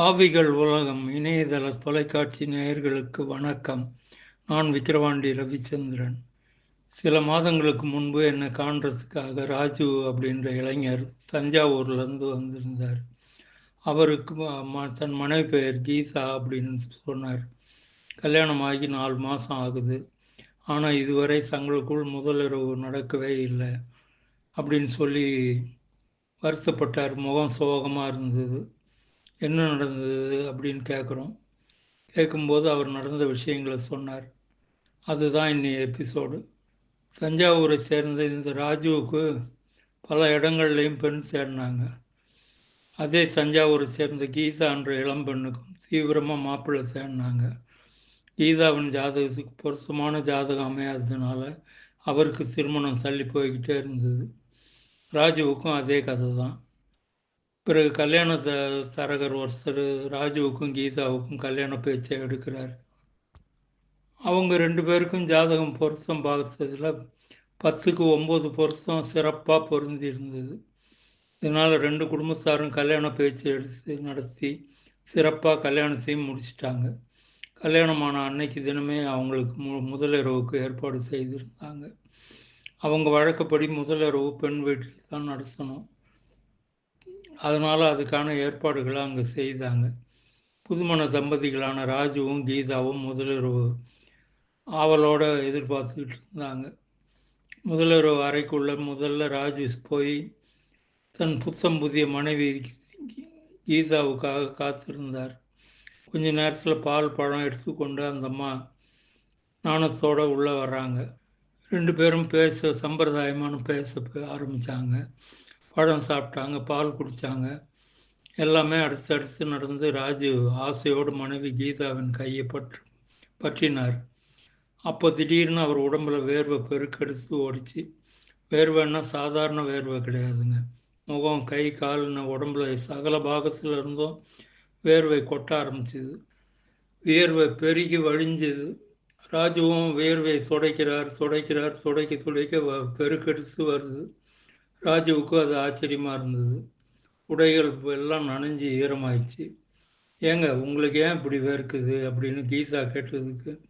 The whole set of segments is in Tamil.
ஆவிகள் உலகம் இணையதள தொலைக்காட்சி நேயர்களுக்கு வணக்கம். நான் விக்கிரவாண்டி ரவிச்சந்திரன். சில மாதங்களுக்கு முன்பு என்னை காண்றதுக்காக ராஜு அப்படின்ற இளைஞர் தஞ்சாவூர்லேருந்து வந்திருந்தார். அவருக்கு ம- தன் மனைவி பெயர் கீதா அப்படின்னு சொன்னார். கல்யாணம் ஆகி நாலு மாதம் ஆகுது. ஆனால் இதுவரை தங்களுக்குள் முதலிரவு நடக்கவே இல்லை அப்படின்னு சொல்லி வருத்தப்பட்டார். முகம் சோகமாக இருந்தது. என்ன நடந்தது அப்படின்னு கேட்குறோம் கேட்கும்போது அவர் நடந்த விஷயங்களை சொன்னார். அதுதான் இன்னைய எபிசோடு. தஞ்சாவூரை சேர்ந்த இந்த ராஜுவுக்கு பல இடங்கள்லையும் பெண் தேடினாங்க அதே தஞ்சாவூரை சேர்ந்த கீதா என்ற இளம்பெண்ணுக்கும் தீவிரமாக மாப்பிள்ளை தேடினாங்க கீதாவின் ஜாதகத்துக்கு பொருத்தமான ஜாதகம் அமையாததுனால அவருக்கு திருமணம் தள்ளி போய்கிட்டே இருந்தது. ராஜுவுக்கும் அதே கதை தான் பிறகு கல்யாண தரகர் ஒருத்தர் ராஜுவுக்கும் கீதாவுக்கும் கல்யாண பேச்சை எடுக்கிறார். அவங்க ரெண்டு பேருக்கும் ஜாதகம் பொருத்தம் பார்த்ததில் பத்துக்கு ஒம்பது பொருத்தம் சிறப்பாக பொருந்தி இருந்தது இதனால் ரெண்டு குடும்பத்தாரும் கல்யாண பேச்சு எடுத்து நடத்தி சிறப்பாக கல்யாணத்தையும் முடிச்சிட்டாங்க. கல்யாணமான அன்னைக்கு தினமே அவங்களுக்கு மு முதலிரவுக்கு ஏற்பாடு செய்திருந்தாங்க. அவங்க வழக்கப்படி முதலிரவு பெண் வீட்டில் தான் நடத்தணும். அதனால் அதுக்கான ஏற்பாடுகளை அங்கே செய்தாங்க. புதுமண தம்பதிகளான ராஜுவும் கீதாவும் முதலிரவு ஆவலோடு எதிர்பார்த்துக்கிட்டு இருந்தாங்க. முதலிரவு அறைக்குள்ள முதல்ல ராஜு போய் தன் புத்தம் புதிய மனைவி கீதாவுக்காக காத்திருந்தார். கொஞ்ச நேரத்தில் பால் பழம் எடுத்துக்கொண்டு அந்த அம்மா நாணத்தோடு உள்ளே வர்றாங்க. ரெண்டு பேரும் பேச சம்பிரதாயமான பேச ஆரம்பித்தாங்க பழம் சாப்பிட்டாங்க பால் குடித்தாங்க எல்லாமே அடுத்தடுத்து நடந்து ராஜு ஆசையோடு மனைவி கீதாவின் கையை பற்று பற்றினார். அப்போ திடீர்னு அவர் உடம்புல வேர்வை பெருக்கெடுத்து ஓடிச்சு. வேர்வைன்னா சாதாரண வேர்வை கிடையாதுங்க. முகம் கை கால்னு உடம்புல சகல பாகத்தில் இருந்தும் வேர்வை கொட்ட ஆரம்பிச்சுது. வியர்வை பெருகி வழிஞ்சுது. ராஜுவும் வேர்வை துடைக்கிறார் துடைக்கிறார் துடைக்க துடைக்க வ- பெருக்கெடுத்து வருது. ராஜுவுக்கு அது ஆச்சரியமாக இருந்தது. உடைகள் எல்லாம் நனைஞ்சு ஈரமாயிடுச்சு. ஏங்க உங்களுக்கு ஏன் இப்படி வேர்க்குது அப்படின்னு கீதா கேட்டதுக்கு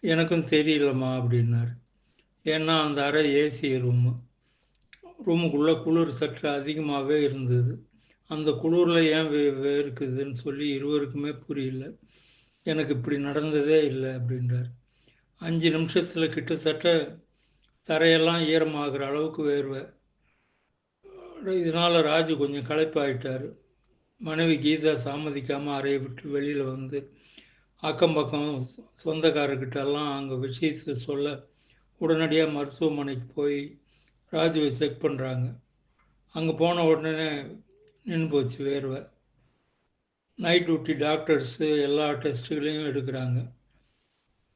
எனக்கும் தெரியலம்மா அப்படின்னார். ஏன்னா அந்த அறை ஏசி ரூமு ரூமுக்குள்ளே குளிர் சற்று அதிகமாகவே இருந்தது. அந்த குளிரில் ஏன் வே வேர்க்குதுன்னு சொல்லி இருவருக்குமே புரியல. எனக்கு இப்படி நடந்ததே இல்லை அப்படின்றார். அஞ்சு நிமிஷத்தில் கிட்டத்தட்ட தரையெல்லாம் ஈரமாகிற அளவுக்கு வேர்வை. இதனால் ராஜு கொஞ்சம் களைப்பாயிட்டார். மனைவி கீதா தாமதிக்காமல் அறையை விட்டு வெளியில் வந்து அக்கம் பக்கம் சொந்தக்காரர்கிட்டெல்லாம் அங்கே விஷயத்தை சொல்ல உடனடியாக மருத்துவமனைக்கு போய் ராஜுவை செக் பண்ணுறாங்க அங்கே போன உடனே நின்று போச்சு வேர்வை. நைட் டியூட்டி டாக்டர்ஸு எல்லா டெஸ்ட்டுகளையும் எடுக்கிறாங்க.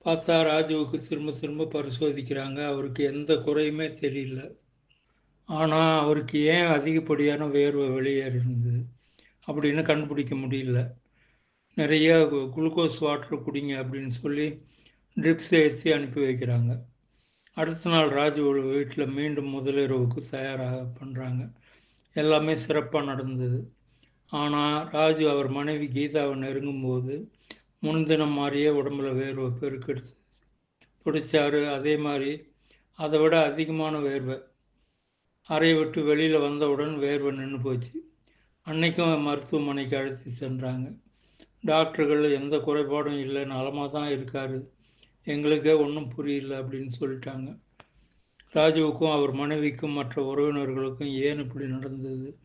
பார்த்தா ராஜுவுக்கு திரும்ப திரும்ப பரிசோதிக்கிறாங்க. அவருக்கு எந்த குறையுமே தெரியல. ஆனால் அவருக்கு ஏன் அதிகப்படியான வேர்வை வெளியேறி இருந்தது அப்படின்னு கண்டுபிடிக்க முடியல. நிறைய குளுக்கோஸ் வாட்டர் குடிங்க அப்படின்னு சொல்லி ட்ரிப்ஸ் ஏற்றி அனுப்பி வைக்கிறாங்க. அடுத்த நாள் ராஜு வீட்டில் மீண்டும் முதலிரவுக்கு தயாராக பண்ணுறாங்க எல்லாமே சிறப்பாக நடந்தது. ஆனால் ராஜு அவர் மனைவி கீதாவை நெருங்கும்போது முன்தினம் மாதிரியே உடம்புல வேர்வை பெருக்கெடுத்து துடிச்சாரு. அதே மாதிரி அதை விட அதிகமான வேர்வை அறையை விட்டு வெளியில் வந்தவுடன் வேர்வை நின்று போச்சு. அன்னைக்கும் மருத்துவமனைக்கு அழைத்து சென்றாங்க. டாக்டர்கள் எந்த குறைபாடும் இல்லை நலமாக தான் இருக்கார். எங்களுக்கே ஒன்றும் புரியல அப்படின்னு சொல்லிட்டாங்க. ராஜுவுக்கும் அவர் மனைவிக்கும் மற்ற உறவினர்களுக்கும் ஏன் இப்படி நடந்தது?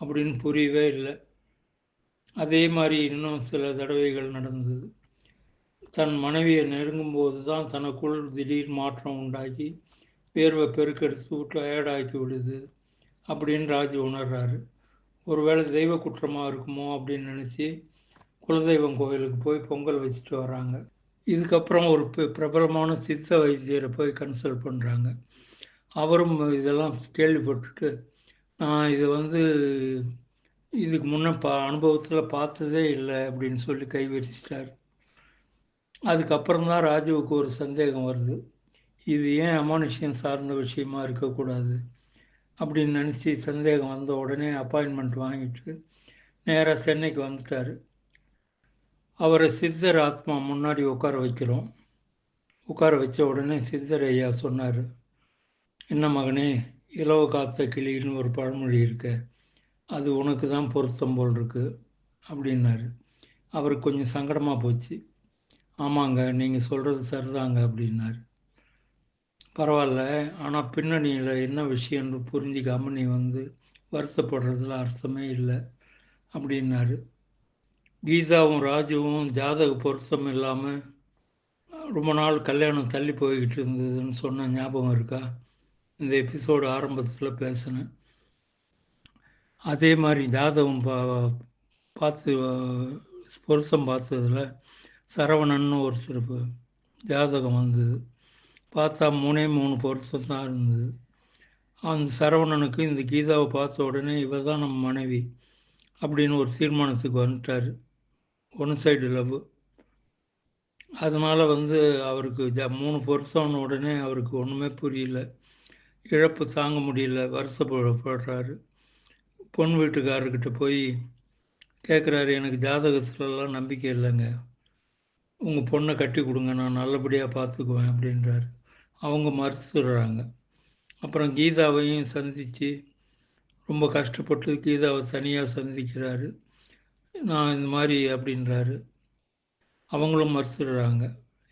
அப்படின்னு புரியவே இல்லை. அதே மாதிரி இன்னும் சில தடவைகள் நடந்தது. தன் மனைவியை நெருங்கும்போது தான் தனக்குள் திடீர் மாற்றம் உண்டாக்கி வேர்வை பெருக்கெடுத்து டயர்டாக்கி விடுது அப்படின்னு ராஜு உணர்றாரு. ஒருவேளை தெய்வ குற்றமாக இருக்குமோ அப்படின்னு நினச்சி குலதெய்வம் கோவிலுக்கு போய் பொங்கல் வச்சுட்டு வராங்க இதுக்கப்புறம் ஒரு பிரபலமான சித்த வைத்தியரை போய் கன்சல்ட் பண்ணுறாங்க அவரும் இதெல்லாம் கேள்விப்பட்டுட்டு நான் இது வந்து இதுக்கு முன்ன பா அனுபவத்தில் பார்த்ததே இல்லை அப்படின்னு சொல்லி கைவிரிச்சிட்டார். அதுக்கப்புறம் தான் ராஜுவுக்கு ஒரு சந்தேகம் வருது. இது ஏன் அமானுஷ்யம் சார்ந்த விஷயமா இருக்கக்கூடாது அப்படின்னு நினச்சி சந்தேகம் வந்த உடனே அப்பாயின்மெண்ட் வாங்கிட்டு நேராக சென்னைக்கு வந்துட்டார். அவரை சித்தர் ஆத்மா முன்னாடி உட்கார வைக்கிறோம். உட்கார வச்ச உடனே சித்தர் ஐயா சொன்னார் என்ன மகனே இலவ காத்த கிளின்னு ஒரு பழமொழி இருக்க. அது உனக்கு தான் பொருத்தம் போல் இருக்கு அப்படின்னாரு. அவருக்கு கொஞ்சம் சங்கடமாக போச்சு. ஆமாங்க நீங்கள் சொல்கிறது சரிதாங்க அப்படின்னாரு. பரவாயில்ல. ஆனால் பின்னணியில் என்ன விஷயம்னு புரிஞ்சிக்காமல் நீ வந்து வருத்தப்படுறதுல அர்த்தமே இல்லை அப்படின்னாரு. கீதாவும் ராஜுவும் ஜாதக பொருத்தம் இல்லாமல் ரொம்ப நாள் கல்யாணம் தள்ளி போய்கிட்டு இருந்ததுன்னு சொன்ன ஞாபகம் இருக்கா? இந்த எபிசோடு ஆரம்பத்தில் பேசினேன். அதே மாதிரி ஜாதகம் பா பார்த்து பொருத்தம் பார்த்ததில் சரவணன்னு ஒரு சிறப்பு ஜாதகம் வந்தது. பார்த்தா மூணே மூணு பொருத்தம் தான் இருந்தது. அந்த சரவணனுக்கு இந்த கீதாவை பார்த்த உடனே இவ தான் நம்ம மனைவி அப்படின்னு ஒரு தீர்மானத்துக்கு வந்துட்டார். One side love. அதனால் வந்து அவருக்கு ஜ மூணு பொருத்தம்னு உடனே அவருக்கு ஒன்றுமே புரியல. இழப்பு தாங்க முடியல வருத்தப்படுறாரு பொன் வீட்டுக்காரர்கிட்ட போய் கேட்குறாரு எனக்கு ஜாதகத்துலலாம் நம்பிக்கை இல்லைங்க. உங்கள் பொண்ணை கட்டி கொடுங்க நான் நல்லபடியாக பார்த்துக்குவேன் அப்படின்றாரு. அவங்க மறுத்துடுறாங்க அப்புறம் கீதாவையும் சந்தித்து ரொம்ப கஷ்டப்பட்டு கீதாவை தனியாக சந்திக்கிறாரு. நான் இந்த மாதிரி அப்படின்றாரு. அவங்களும் மறுத்துடுறாங்க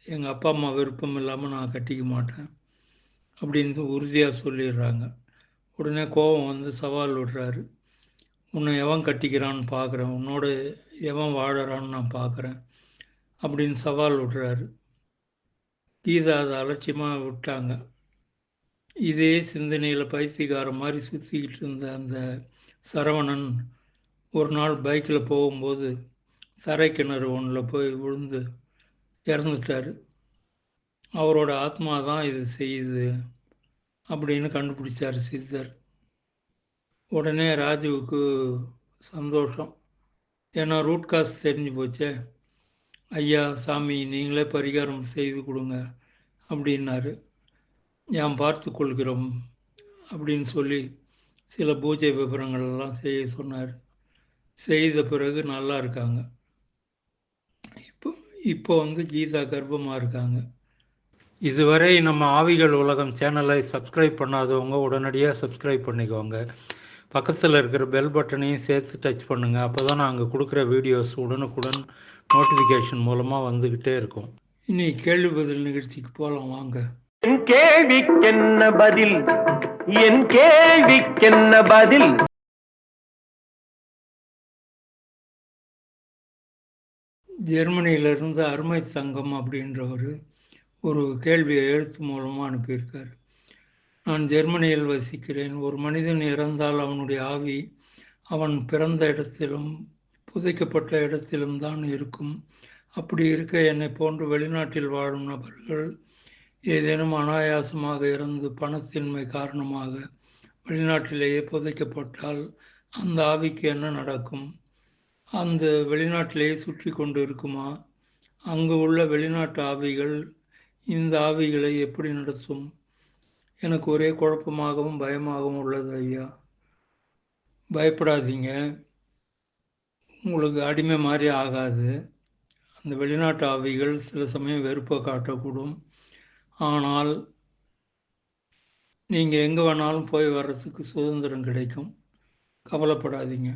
எங்கள் அப்பா அம்மா விருப்பம் இல்லாமல் நான் கட்டிக்க மாட்டேன் அப்படின்னு உறுதியாக சொல்லிடுறாங்க. உடனே கோபம் வந்து சவால் விடுறாரு. உன்னை எவன் கட்டிக்கிறான்னு பார்க்குறேன் உன்னோட எவன் வாழறான்னு நான் பார்க்குறேன் அப்படின்னு சவால் விடுறாரு. கீதா அதை அலட்சியமாக விட்டாங்க. இதே சிந்தனையில் பைத்தியக்கார மாதிரி சுற்றிக்கிட்டு இருந்த அந்த சரவணன் ஒரு நாள் பைக்கில் போகும்போது தரை கிணறு ஒன்றில் போய் விழுந்து இறந்துட்டார். அவரோட ஆத்மா தான் இது செய்யுது அப்படின்னு கண்டுபிடிச்சார் சித்தர். உடனே ராஜுவுக்கு சந்தோஷம். ஏன்னா ரூட் காசு தெரிஞ்சு போச்சே. ஐயா சாமி நீங்களே பரிகாரம் செய்து கொடுங்க அப்படின்னாரு. யாம் பார்த்து கொள்கிறோம் அப்படின்னு சொல்லி சில பூஜை விவரங்கள் எல்லாம் செய்ய சொன்னார். செய்த பிறகு நல்லா இருக்காங்க. இப்போ இப்போ வந்து கீதா கர்ப்பமாக இருக்காங்க. இதுவரை நம்ம ஆவிகள் உலகம் சேனலை சப்ஸ்கிரைப் பண்ணாதவங்க உடனடியாக சப்ஸ்கிரைப் பண்ணிக்கோங்க. பக்கத்தில் இருக்கிற பெல் பட்டனையும் சேர்த்து டச் பண்ணுங்கள் அப்போ தான் நாங்கள் கொடுக்குற வீடியோஸ் உடனுக்குடன் நோட்டிஃபிகேஷன் மூலமாக வந்துக்கிட்டே இருக்கும். இனி கேள்வி பதில் நிகழ்ச்சிக்கு போகலாம் வாங்க. என் கேள்விக்கென்ன பதில்? என் கேள்விக்கென்ன பதில்? ஜெர்மனியிலிருந்து அருமை சங்கம் அப்படின்றவர் ஒரு கேள்வியை எழுத்து மூலமாக அனுப்பியிருக்கார். நான் ஜெர்மனியில் வசிக்கிறேன். ஒரு மனிதன் இறந்தால் அவனுடைய ஆவி அவன் பிறந்த இடத்திலும் புதைக்கப்பட்ட இடத்திலும் தான் இருக்கும். அப்படி இருக்க என்னை போன்று வெளிநாட்டில் வாழும் நபர்கள் ஏதேனும் அனாயாசமாக இருந்து பணத்தின்மை காரணமாக வெளிநாட்டிலேயே புதைக்கப்பட்டால் அந்த ஆவிக்கு என்ன நடக்கும்? அந்த வெளிநாட்டிலேயே சுற்றி கொண்டு இருக்குமா அங்கு உள்ள வெளிநாட்டு ஆவிகள் இந்த ஆவிகளை எப்படி நடத்தும்? எனக்கு ஒரே குழப்பமாகவும் பயமாகவும் உள்ளது ஐயா. பயப்படாதீங்க. உங்களுக்கு அடிமை மாதிரி ஆகாது. அந்த வெளிநாட்டு ஆவிகள் சில சமயம் வெறுப்பை காட்டக்கூடும். ஆனால் நீங்கள் எங்கே வேணாலும் போய் வர்றதுக்கு சுதந்திரம் கிடைக்கும். கவலைப்படாதீங்க.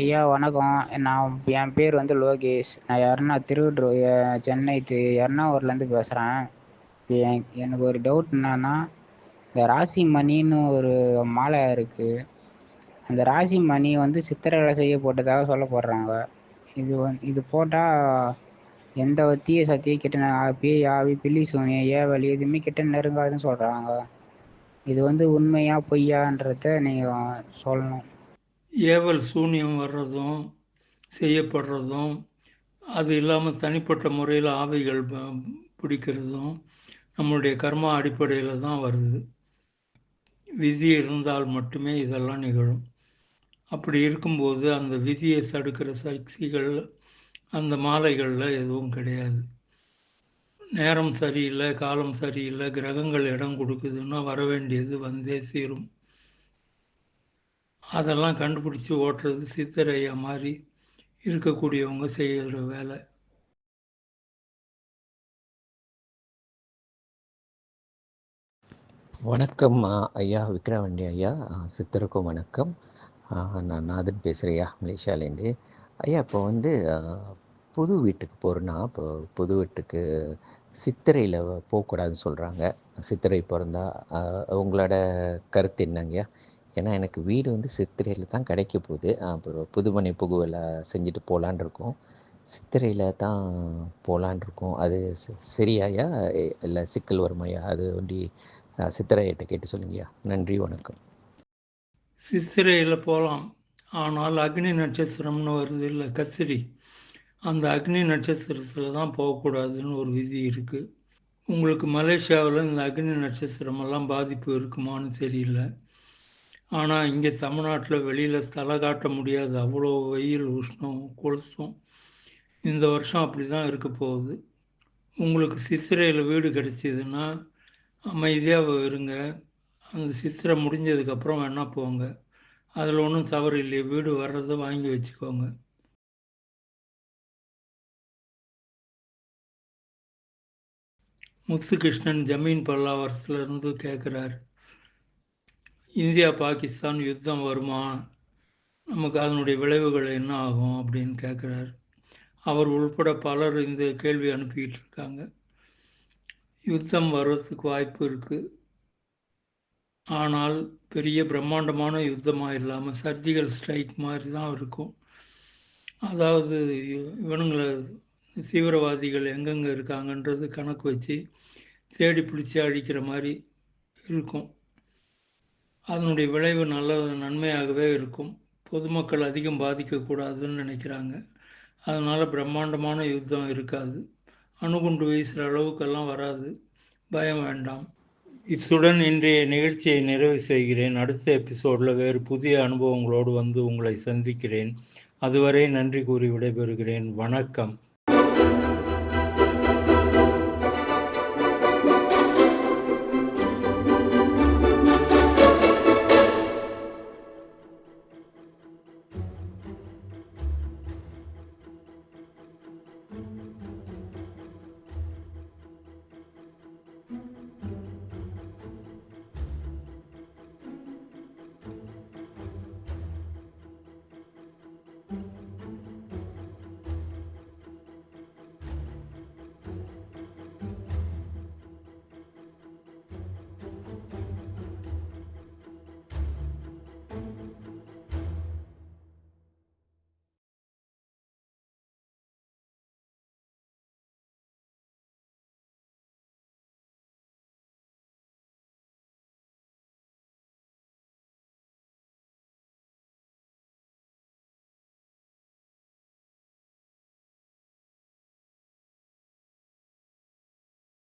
ஐயா வணக்கம். நான் என் பேர் வந்து லோகேஷ். நான் யாருன்னா திருவள்ளூர் சென்னை தி எர்ணாவூர்லேருந்து பேசுகிறேன் என் எனக்கு ஒரு டவுட் என்னன்னா இந்த ராசி மணின்னு ஒரு மாலை இருக்குது அந்த ராசி மணி வந்து சித்திரவதை செய்யப்பட்டதாக சொல்லப்படுறாங்க இது வந்து இது போட்டால் எந்த தீய சக்தியை கிட்ட பேய் ஆவி பில்லி சூனியம் ஏவலி எதுவுமே கிட்ட நெருங்காதுன்னு சொல்கிறாங்க இது வந்து உண்மையா பொய்யான்றத நீங்கள் சொல்லணும். ஏவல் சூனியம் வர்றதும் செய்யப்படுறதும் அது இல்லாமல் தனிப்பட்ட முறையில் ஆவிகள் ப- பிடிக்கிறதும் நம்மளுடைய கர்மா அடிப்படையில் தான் வருது. விதி இருந்தால் மட்டுமே இதெல்லாம் நிகழும். அப்படி இருக்கும்போது அந்த விதியை தடுக்கிற சக்திகள் அந்த மாலைகளில் எதுவும் கிடையாது. நேரம் சரியில்லை காலம் சரியில்லை கிரகங்கள் இடம் கொடுக்குதுன்னா வர வேண்டியது வந்தே தீரும். அதெல்லாம் கண்டுபிடிச்சி ஓட்டுறது சித்தரையா மாதிரி இருக்கக்கூடியவங்க செய்கிற வேலை. வணக்கம் ஐயா விக்ரவண்டி ஐயா சித்தருக்கும் வணக்கம். நான் நாதன் பேசுகிறேன் ஐயா மலேசியாலேருந்து ஐயா இப்போ வந்து புது வீட்டுக்கு போகிறேன்னா இப்போ புது வீட்டுக்கு சித்திரையில் போகக்கூடாதுன்னு சொல்கிறாங்க சித்திரை பிறந்தா உங்களோட கருத்து என்னங்கய்யா ஏன்னா எனக்கு வீடு வந்து சித்திரையில் தான் கிடைக்க போகுது. அப்புறம் புதுமனை புகுவலை செஞ்சுட்டு போகலான் இருக்கோம். சித்திரையில் தான் போகலான் இருக்கோம். அது சரியாயா இல்லை சிக்கல் வருமாயா அது ஒண்டி சித்திரையிட்ட கேட்டு சொல்லுங்கய்யா. நன்றி வணக்கம். சித்திரையில் போகலாம் ஆனால் அக்னி நட்சத்திரம்னு வருது இல்லை கத்திரி அந்த அக்னி நட்சத்திரத்தில் தான் போகக்கூடாதுன்னு ஒரு விதி இருக்குது உங்களுக்கு மலேசியாவில் இந்த அக்னி நட்சத்திரமெல்லாம் பாதிப்பு இருக்குமான்னு தெரியல. ஆனால் இங்கே தமிழ்நாட்டில் வெளியில் தலை காட்ட முடியாது. அவ்வளோ வெயில் உஷ்ணம் கொளுத்தும் இந்த வருஷம் அப்படி தான் இருக்க போகுது. உங்களுக்கு சித்திரையில் வீடு கிடைச்சிதுன்னா அமைதியாக இருங்க. அந்த சித்திரை முடிஞ்சதுக்கப்புறம் வேணால் போங்க. அதில் ஒன்றும் தவறு இல்லை வீடு வர்றதை வாங்கி வச்சுக்கோங்க. முத்துகிருஷ்ணன் ஜமீன் பல்லாவரத்துல கேட்குறார் இந்தியா பாகிஸ்தான் யுத்தம் வருமா? நமக்கு அதனுடைய விளைவுகள் என்ன ஆகும் அப்படின்னு கேட்குறார் அவர் உள்பட பலர் இந்த கேள்வி அனுப்பிக்கிட்டு இருக்காங்க. யுத்தம் வர்றதுக்கு வாய்ப்பு இருக்குது ஆனால் பெரிய பிரம்மாண்டமான யுத்தமாக இல்லாமல் சர்ஜிக்கல் ஸ்ட்ரைக் மாதிரி தான் இருக்கும். அதாவது இவனுங்களை தீவிரவாதிகள் எங்கெங்கே இருக்காங்கன்றது கணக்கு வச்சு தேடி பிடிச்சி அழிக்கிற மாதிரி இருக்கும். அதனுடைய விளைவு நல்ல நன்மையாகவே இருக்கும். பொதுமக்கள் அதிகம் பாதிக்கக்கூடாதுன்னு நினைக்கிறாங்க. அதனால் பிரம்மாண்டமான யுத்தம் இருக்காது. அணுகுண்டு வீசுகிற அளவுக்கெல்லாம் வராது. பயம் வேண்டாம். இத்துடன் இன்றைய நிகழ்ச்சியை நிறைவு செய்கிறேன். அடுத்த எபிசோடில் வேறு புதிய அனுபவங்களோடு வந்து உங்களை சந்திக்கிறேன். அதுவரை நன்றி கூறி விடைபெறுகிறேன். வணக்கம்.